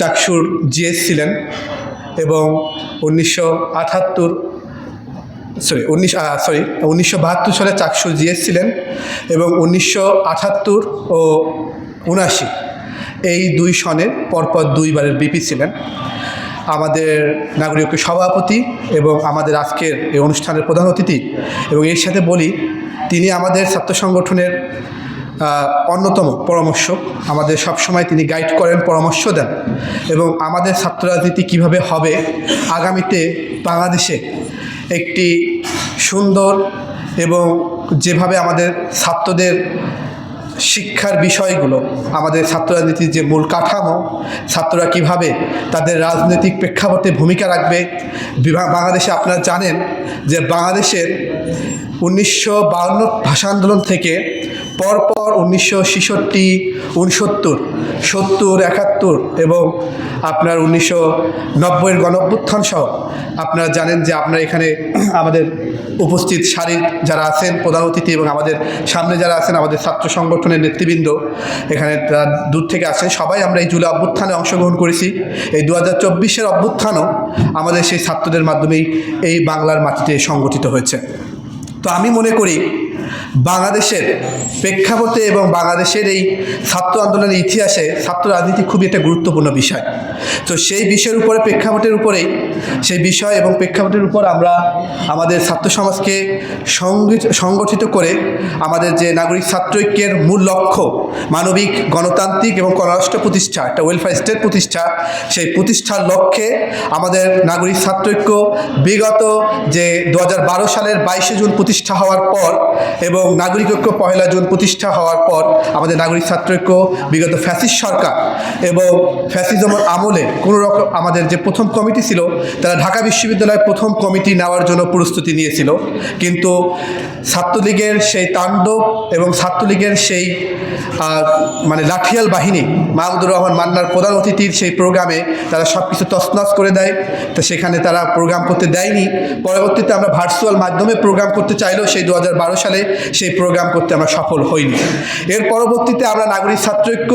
চাকসুর GS ছিলেন এবং উনিশশো আটাত্তর সরি উনিশ সরি উনিশশো বাহাত্তর সালে চাকসু জিএস ছিলেন এবং উনিশশো আটাত্তর ও উনাশি এই দুই সনের পরপর দুইবারের বিপি ছিলেন। আমাদের নাগরিক সভাপতি এবং আমাদের আজকের এই অনুষ্ঠানের প্রধান অতিথি এবং এর সাথে বলি, তিনি আমাদের ছাত্র সংগঠনের অন্যতম পরামর্শ। আমাদের সবসময় তিনি গাইড করেন, পরামর্শ দেন। এবং আমাদের ছাত্র রাজনীতি কীভাবে হবে, আগামীতে বাংলাদেশে একটি সুন্দর এবং যেভাবে আমাদের ছাত্রদের শিক্ষার বিষয়গুলো, আমাদের ছাত্র রাজনীতির যে মূল কাঠামো, ছাত্ররা কীভাবে তাদের রাজনৈতিক প্রেক্ষাপটে ভূমিকা রাখবে বাংলাদেশে আপনারা জানেন যে বাংলাদেশের উনিশশো ভাষা আন্দোলন থেকে পরপর উনিশশো ছেষট্টি, উনসত্তর, সত্তর, একাত্তর এবং আপনার উনিশশো নব্বইয়ের গণঅভ্যুত্থান সহ আপনারা জানেন যে আপনারা এখানে আমাদের উপস্থিত সারির যারা আছেন, প্রধান অতিথি এবং আমাদের সামনে যারা আছেন, আমাদের ছাত্র সংগঠনের নেতৃবৃন্দ, এখানে দূর থেকে আছেন সবাই আমরা এই জুলাই অভ্যুত্থানে অংশগ্রহণ করেছি। এই দু হাজার চব্বিশের অভ্যুত্থানও আমাদের সেই ছাত্রদের মাধ্যমেই এই বাংলার মাটিতে সংগঠিত হয়েছে। তো আমি মনে করি বাংলাদেশের প্রেক্ষাপটে এবং বাংলাদেশের এই ছাত্র আন্দোলনের ইতিহাসে ছাত্র রাজনীতি খুবই একটা গুরুত্বপূর্ণ বিষয়। তো সেই বিষয়ের উপরে, প্রেক্ষাপটের উপরেই সেই বিষয় এবং প্রেক্ষাপটের উপর আমরা আমাদের ছাত্র সমাজকে সংগঠিত করে আমাদের যে নাগরিক ছাত্র ঐক্যের মূল লক্ষ্য, মানবিক, গণতান্ত্রিক এবং গণরাষ্ট্র প্রতিষ্ঠা, একটা ওয়েলফেয়ার স্টেট প্রতিষ্ঠা, সেই প্রতিষ্ঠার লক্ষ্যে আমাদের নাগরিক ছাত্র ঐক্য বিগত যে দু হাজার বারো সালের বাইশে জুন প্রতিষ্ঠা হওয়ার পর এবং নাগরিক ঐক্য পহেলা জুন প্রতিষ্ঠা হওয়ার পর আমাদের নাগরিক ছাত্র ঐক্য বিগত ফ্যাসিস সরকার এবং ফ্যাসিজমের আমলে কোনো রকম আমাদের যে প্রথম কমিটি ছিল, তারা ঢাকা বিশ্ববিদ্যালয়ের প্রথম কমিটি নেওয়ার জন্য প্রস্তুতি নিয়েছিল। কিন্তু ছাত্রলীগের সেই তাণ্ডব এবং ছাত্রলীগের সেই মানে লাঠিয়াল বাহিনী, মাহমুদুর রহমান মান্নার প্রধান অতিথির সেই প্রোগ্রামে তারা সব কিছু তছনছ করে দেয়। তো সেখানে তারা প্রোগ্রাম করতে দেয়নি। পরবর্তীতে আমরা ভার্চুয়াল মাধ্যমে প্রোগ্রাম করতে চাইলেও সেই দু হাজার বারো সালে সেই প্রোগ্রাম করতে আমরা সফল হইনি। এর পরবর্তীতে আমরা নাগরিক ছাত্রৈক্য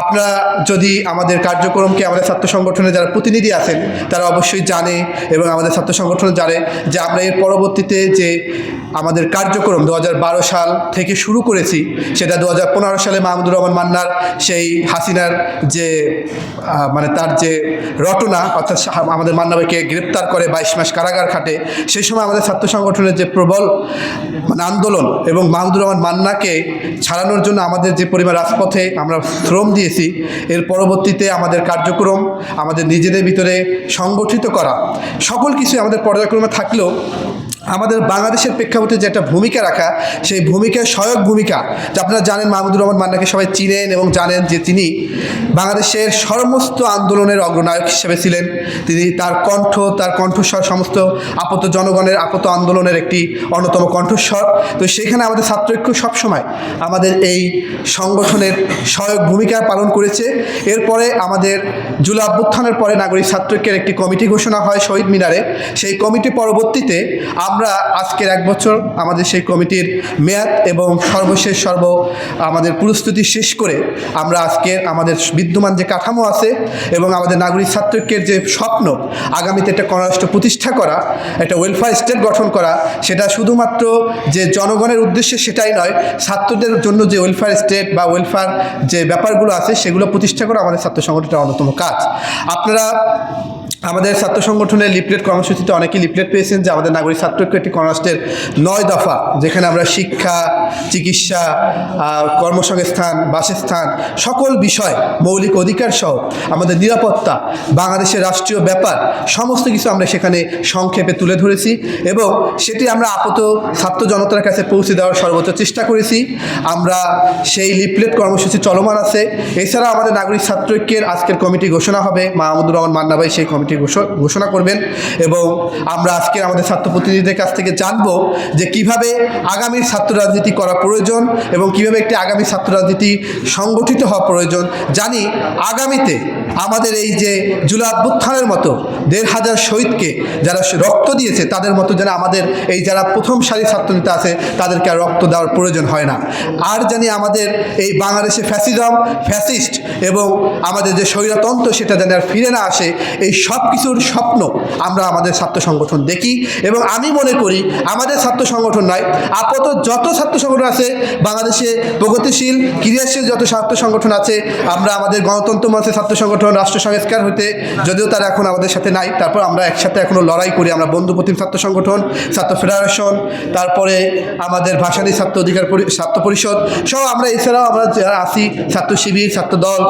আপনারা যদি আমাদের কার্যক্রমকে আমাদের ছাত্র সংগঠনের যারা প্রতিনিধি আছেন, তারা অবশ্যই জানে এবং আমাদের ছাত্র সংগঠন জানে যে আমরা এর পরবর্তীতে যে আমাদের কার্যক্রম দু হাজার বারো সাল থেকে শুরু করেছি, সেটা দু হাজার পনেরো সালে মাহমুদুর রহমান মান্নার সেই হাসিনার যে মানে তার যে রটনা, অর্থাৎ আমাদের মান্নাবাইকে গ্রেপ্তার করে বাইশ মাস কারাগার খাটে, সেই সময় আমাদের ছাত্র সংগঠনের যে প্রবল মানে আন্দোলন এবং মাহমুদুর রহমান মান্নাকে ছাড়ানোর জন্য আমাদের যে পরিমাণ রাজপথে আমরা শ্রম দিয়েছি, এর পরবর্তীতে আমাদের কার্যক্রম আমাদের নিজেদের ভিতরে সংগঠিত করা। সকল কিছু আমাদের পর্যায়ক্রমে থাকলেও আমাদের বাংলাদেশের প্রেক্ষাপটে যে একটা ভূমিকা রাখা, সেই ভূমিকার সহায়ক ভূমিকা, যে আপনারা জানেন মাহমুদুর রহমান মান্নাকে সবাই চিনেন এবং জানেন যে তিনি বাংলাদেশের সমস্ত আন্দোলনের অগ্রনায়ক হিসেবে ছিলেন। তিনি তার কণ্ঠ, তার কণ্ঠস্বর, সমস্ত আপত জনগণের আপত আন্দোলনের একটি অন্যতম কণ্ঠস্বর। তো সেখানে আমাদের ছাত্রৈক্য সবসময় আমাদের এই সংগঠনের সহায়ক ভূমিকা পালন করেছে। এরপরে আমাদের জুলা অভ্যুত্থানের পরে নাগরিক ছাত্রৈক্যের একটি কমিটি ঘোষণা হয় শহীদ মিনারে। সেই কমিটি পরবর্তীতে আমরা আজকের এক বছর আমাদের সেই কমিটির মেয়াদ এবং সর্বশেষ সর্ব আমাদের প্রস্তুতি শেষ করে আমরা আজকের আমাদের বিদ্যমান যে কাঠামো আছে এবং আমাদের নাগরিক ছাত্রৈক্যের যে স্বপ্ন, আগামীতে একটা গণরাষ্ট্র প্রতিষ্ঠা করা, একটা ওয়েলফেয়ার স্টেট গঠন করা, সেটা শুধুমাত্র যে জনগণের উদ্দেশ্যে সেটাই নয়, ছাত্রদের জন্য যে ওয়েলফেয়ার স্টেট বা ওয়েলফেয়ার যে ব্যাপারগুলো আছে সেগুলো প্রতিষ্ঠা করা আমাদের ছাত্র সংগঠনের অন্যতম কাজ। আপনারা আমাদের ছাত্র সংগঠনের লিফলেট কর্মসূচিতে অনেকেই লিফলেট পেয়েছেন যে আমাদের নাগরিক ছাত্রৈক্য একটি কর্মরাষ্ট্রের নয় দফা, যেখানে আমরা শিক্ষা, চিকিৎসা কর্মসংস্থান, বাসস্থান, সকল বিষয়, মৌলিক অধিকার সহ আমাদের নিরাপত্তা, বাংলাদেশের রাষ্ট্রীয় ব্যাপার, সমস্ত কিছু আমরা সেখানে সংক্ষেপে তুলে ধরেছি এবং সেটি আমরা আপাত ছাত্র জনতার কাছে পৌঁছে দেওয়ার সর্বোচ্চ চেষ্টা করেছি। আমরা সেই লিপলেট কর্মসূচি চলমান আছে। এছাড়া আমাদের নাগরিক ছাত্রৈক্যের আজকের কমিটি ঘোষণা হবে। মাহমুদুর রহমান মান্না ভাই সেই কমিটি ঘোষ- ঘোষণা করবেন এবং আমরা আজকে আমাদের ছাত্র প্রতিনিধিদের কাছ থেকে জানব যে কীভাবে আগামী ছাত্র রাজনীতি করা প্রয়োজন এবং কীভাবে একটি আগামী ছাত্র রাজনীতি সংগঠিত হওয়া প্রয়োজন। জানি আগামীতে আমাদের এই যে জুলাই অভ্যুত্থানের মতো দেড় হাজার শহীদকে যারা রক্ত দিয়েছে, তাদের মতো যেন আমাদের এই যারা প্রথম সারি ছাত্রনেতা আছে, তাদেরকে আর রক্ত দেওয়ার প্রয়োজন হয় না। আর জানি আমাদের এই বাংলাদেশে ফ্যাসিজম, ফ্যাসিস্ট এবং আমাদের যে স্বৈরতন্ত্র, সেটা যেন আর ফিরে না আসে, এই সব কিছুর স্বপ্ন আমরা আমাদের ছাত্র সংগঠন দেখি এবং আমি মনে করি আমাদের ছাত্র সংগঠন নয়, আপাতত যত ছাত্র সংগঠন আছে, বাংলাদেশে প্রগতিশীল, ক্রিয়াশীল যত ছাত্র সংগঠন আছে, আমরা আমাদের গণতন্ত্র মঞ্চের ছাত্র সংগঠন রাষ্ট্র সংস্কার হতে যদিও তারা এখন আমাদের সাথে নাই, তারপর আমরা একসাথে এখনও লড়াই করি। আমরা বন্ধুপ্রতিম ছাত্র সংগঠন, ছাত্র ফেডারেশন, তারপরে আমাদের ভাষানী ছাত্র অধিকার ছাত্র পরিষদ সব আমরা এছাড়াও আমরা যারা আছি, ছাত্র শিবির, ছাত্র দল,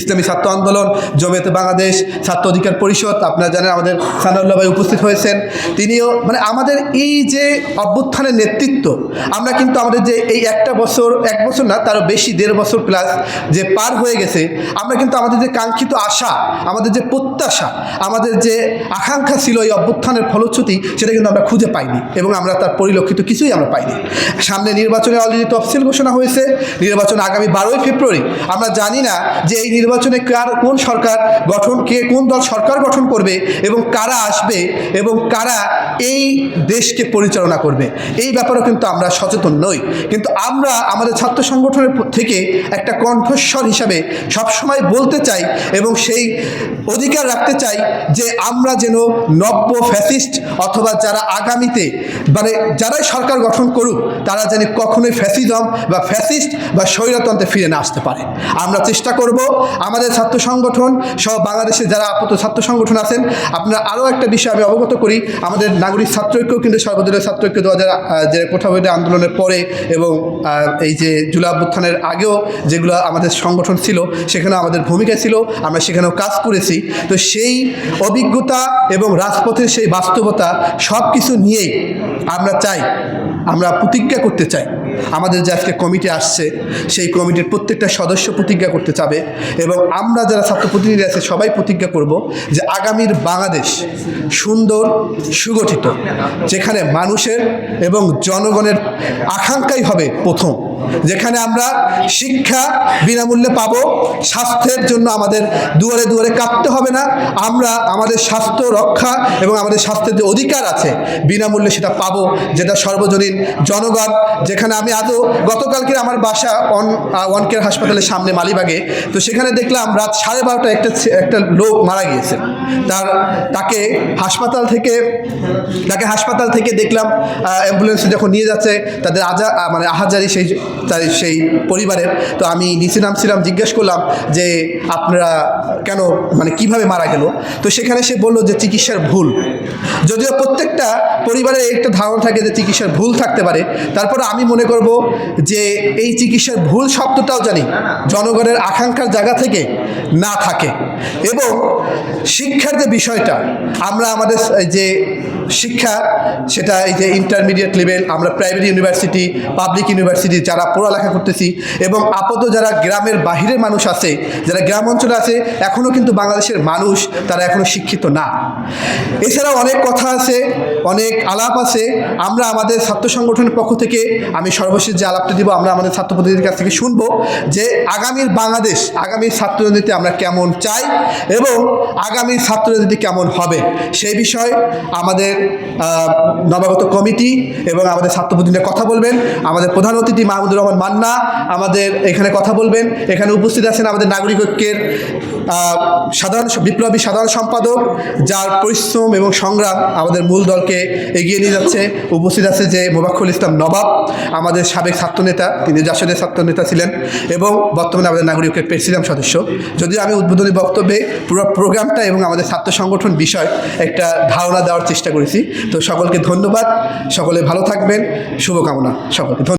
ইসলামী ছাত্র আন্দোলন, জমিয়তে বাংলাদেশ, ছাত্র অধিকার পরিষদ, আপনারা জানেন আমাদের সানাউল্লাহ ভাই উপস্থিত হয়েছেন। তিনিও মানে আমাদের এই যে অভ্যুত্থানের নেতৃত্ব, আমরা কিন্তু আমাদের যে এই একটা বছর, এক বছর না, তারও বেশি দেড় বছর প্লাস যে পার হয়ে গেছে, আমরা কিন্তু আমাদের যে কাঙ্ক্ষিত আশা, আমাদের যে প্রত্যাশা, আমাদের যে আকাঙ্ক্ষা ছিল এই অভ্যুত্থানের ফলশ্রুতি, সেটা কিন্তু আমরা খুঁজে পাইনি এবং আমরা তার পরিলক্ষিত কিছুই আমরা পাইনি। সামনে নির্বাচনে অলরেডি তফসিল ঘোষণা হয়েছে। নির্বাচন আগামী বারোই ফেব্রুয়ারি। আমরা জানি না যে এই নির্বাচনে কার, কোন সরকার গঠন, কে কোন দল সরকার গঠন করবে এবং কারা আসবে এবং কারা এই দেশকে পরিচালনা করবে। এই ব্যাপারেও কিন্তু আমরা সচেতন নই। কিন্তু আমরা আমাদের ছাত্র সংগঠনের থেকে একটা কণ্ঠস্বর হিসাবে সবসময় বলতে চাই এবং সেই অধিকার রাখতে চাই যে আমরা যেন নব্য ফ্যাসিস্ট অথবা যারা আগামীতে মানে যারাই সরকার গঠন করুক, তারা যেন কখনোই ফ্যাসিজম বা ফ্যাসিস্ট বা স্বৈরতন্ত্রে ফিরে না আসতে পারে। আমরা চেষ্টা করব আমাদের ছাত্র সংগঠন সহ বাংলাদেশে যারা আপাতত ছাত্র সংগঠন আছেন, আপনারা আরও একটা বিষয় আমি অবগত করি। আমাদের নাগরিক ছাত্র ঐক্য কিন্তু সর্বদলীয় ছাত্র ঐক্য দু হাজার যে কোঠাবৈধ আন্দোলনের পরে এবং এই যে জুলাই অভ্যুত্থানের আগেও যেগুলো আমাদের সংগঠন ছিল সেখানে আমাদের ভূমিকা ছিল। আমরা সেখানেও কাজ করেছি। তো সেই অভিজ্ঞতা এবং রাজপথের সেই বাস্তবতা সব কিছু নিয়েই আমরা চাই, আমরা প্রতিজ্ঞা করতে চাই। আমাদের যে আজকে কমিটি আসছে, সেই কমিটির প্রত্যেকটা সদস্য প্রতিজ্ঞা করতে চাবে এবং আমরা যারা ছাত্র প্রতিনিধি আছে, সবাই প্রতিজ্ঞা করব যে আগামীর বাংলাদেশ সুন্দর, সুগঠিত, যেখানে মানুষের এবং জনগণের আকাঙ্ক্ষাই হবে প্রথম। যেখানে আমরা শিক্ষা বিনামূল্যে পাবো, স্বাস্থ্যের জন্য আমাদের দুয়ারে দুয়ারে কাঁপতে হবে না। আমরা আমাদের স্বাস্থ্য রক্ষা এবং আমাদের স্বাস্থ্যের যে অধিকার আছে, বিনামূল্যে সেটা পাবো, যেটা সর্বজনীন জনগণ। যেখানে আমি আদৌ গতকালকে আমার বাসা অন ওয়ান কেয়ার হাসপাতালের সামনে মালিবাগে, তো সেখানে দেখলাম রাত সাড়ে বারোটা একটা একটা লোক মারা গিয়েছে। তার, তাকে হাসপাতাল থেকে, তাকে হাসপাতাল থেকে দেখলাম অ্যাম্বুলেন্সে যখন নিয়ে যাচ্ছে, তাদের আজা মানে আহাজারি সেই তার সেই পরিবারের তো আমি নিচে নামছিলাম, জিজ্ঞেস করলাম যে আপনারা কেন মানে কীভাবে মারা গেল? তো সেখানে সে বলল যে চিকিৎসার ভুল। যদিও প্রত্যেকটা পরিবারের একটা ধারণা থাকে যে চিকিৎসার ভুল থাকতে পারে, তারপরে আমি মনে করব যে এই চিকিৎসার ভুল শব্দটাও জানি, জনগণের আকাঙ্ক্ষার জায়গা থেকে না থাকে। এবং শিক্ষার যে বিষয়টা, আমরা আমাদের যে শিক্ষা, সেটা এই যে ইন্টারমিডিয়েট লেভেল আমরা প্রাইভেট ইউনিভার্সিটি পাবলিক ইউনিভার্সিটি যারা পড়ালেখা করতেছি এবং আপাত যারা গ্রামের বাহিরের মানুষ আছে, যারা গ্রাম অঞ্চলে আছে এখনও কিন্তু বাংলাদেশের মানুষ তারা এখনও শিক্ষিত না। এছাড়াও অনেক কথা আছে, অনেক আলাপ আছে। আমরা আমাদের ছাত্র সংগঠনের পক্ষ থেকে আমি সর্বশেষ যে আলাপটা দিব, আমরা আমাদের ছাত্র প্রতিনিধির কাছ থেকে শুনব যে আগামীর বাংলাদেশ, আগামীর ছাত্র রাজনীতি আমরা কেমন চাই এবং আগামীর ছাত্র রাজনীতি কেমন হবে সেই বিষয়ে আমাদের নবাগত কমিটি এবং আমাদের ছাত্র প্রতিনিধি কথা বলবেন। আমাদের প্রধান অতিথি মাহমুদুর রহমান মান্না আমাদের এখানে কথা বলবেন। এখানে উপস্থিত আছেন আমাদের নাগরিক ঐক্যের সাধারণ বিপ্লবী সাধারণ সম্পাদক, যার পরিশ্রম এবং সংগ্রাম আমাদের মূল দলকে এগিয়ে নিয়ে যাচ্ছে। উপস্থিত আছে যে মোবাক্ষুল ইসলাম নবাব, আমাদের সাবেক ছাত্রনেতা, তিনি জাসদের ছাত্রনেতা ছিলেন এবং বর্তমানে আমাদের নাগরিক ঐক্যের প্রেসিডেন্ট সদস্য। যদিও আমি উদ্বোধনী বক্তব্যে পুরো প্রোগ্রামটা এবং আমাদের ছাত্র সংগঠন বিষয় একটা ধারণা দেওয়ার চেষ্টা করেছি। তো সকলকে ধন্যবাদ। সকলে ভালো থাকবেন। শুভকামনা। সকলকে